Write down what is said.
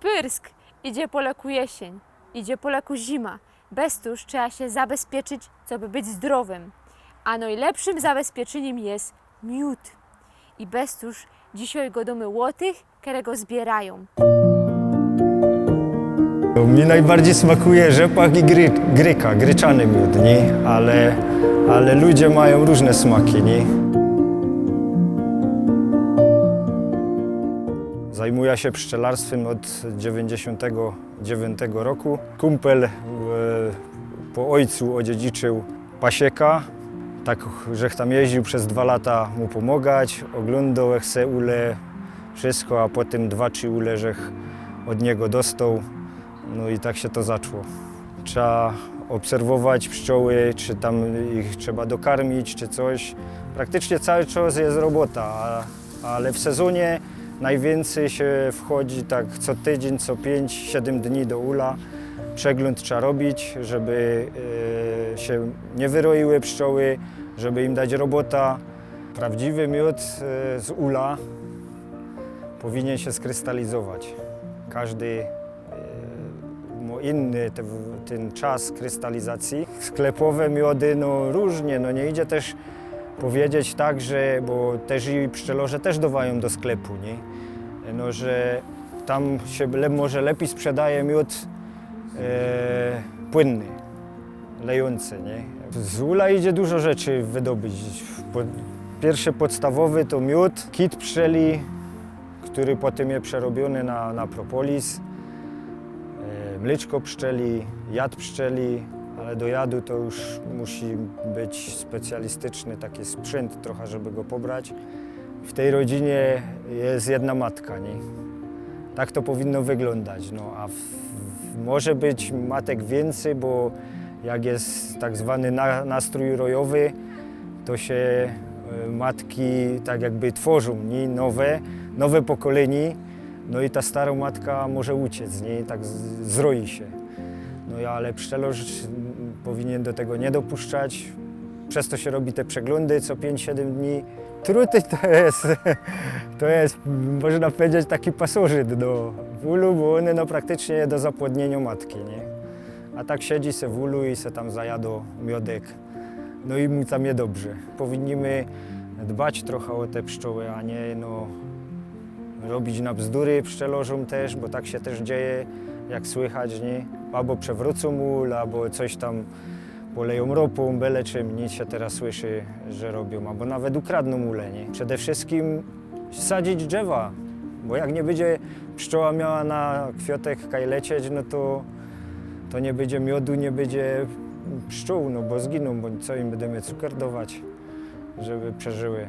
Pyrsk! Idzie po leku jesień, idzie po leku zima. Bez tuż trzeba się zabezpieczyć, co by być zdrowym. A najlepszym zabezpieczeniem jest miód. I bez tuż dzisiaj go domy łotych, którego zbierają. Mi najbardziej smakuje rzepak i gry, gryka, gryczany miód, nie? Ale, ale ludzie mają różne smaki. Nie? Zajmuję się pszczelarstwem od 99 roku. Kumpel e, po ojcu odziedziczył pasieka, tak, że tam jeździł przez dwa lata mu pomagać, oglądał jak se ule, wszystko, a potem dwa, trzy ule, żech od niego dostał. No i tak się to zaczło. Trzeba obserwować pszczoły, czy tam ich trzeba dokarmić, czy coś. Praktycznie cały czas jest robota, ale w sezonie najwięcej się wchodzi tak co tydzień, co 5-7 dni do ula. Przegląd trzeba robić, żeby e, się nie wyroiły pszczoły, żeby im dać robota. Prawdziwy miód e, z ula powinien się skrystalizować. Każdy ma inny te, ten czas krystalizacji. Sklepowe miody, no różnie, no nie idzie też powiedzieć tak, że, bo też i pszczelarze też dowają do sklepu, nie? No, że tam się le, może lepiej sprzedaje miód e, płynny, lejący, nie? Z ula idzie dużo rzeczy wydobyć. Po, pierwszy podstawowy to miód, kit pszczeli, który potem jest przerobiony na, na propolis. E, Mleczko pszczeli, jad pszczeli, ale do jadu to już musi być specjalistyczny taki sprzęt trochę, żeby go pobrać. W tej rodzinie jest jedna matka, nie? Tak to powinno wyglądać, no a w, w, może być matek więcej, bo jak jest tak zwany na, nastrój rojowy, to się e, matki tak jakby tworzą, nie? Nowe, nowe pokolenie, no i ta stara matka może uciec, nie? Tak z- zroi się. No i ale pszczelarz powinien do tego nie dopuszczać. Przez to się robi te przeglądy co 5-7 dni. Truty to jest, to jest, można powiedzieć, taki pasożyt do ulu, bo one no praktycznie do zapłodnienia matki, nie? A tak siedzi se w i se tam zajado miodek. No i mu tam je dobrze. Powinniśmy dbać trochę o te pszczoły, a nie no, robić na bzdury pszczelarzom też, bo tak się też dzieje, jak słychać, nie? Albo przewrócą ul, albo coś tam poleją ropą, byle czym, nic się teraz słyszy, że robią, albo nawet ukradną ule, nie? Przede wszystkim sadzić drzewa, bo jak nie będzie pszczoła miała na kwiatek kaj lecieć, no to, to nie będzie miodu, nie będzie pszczół, no bo zginą, bo co im będziemy cukier żeby przeżyły.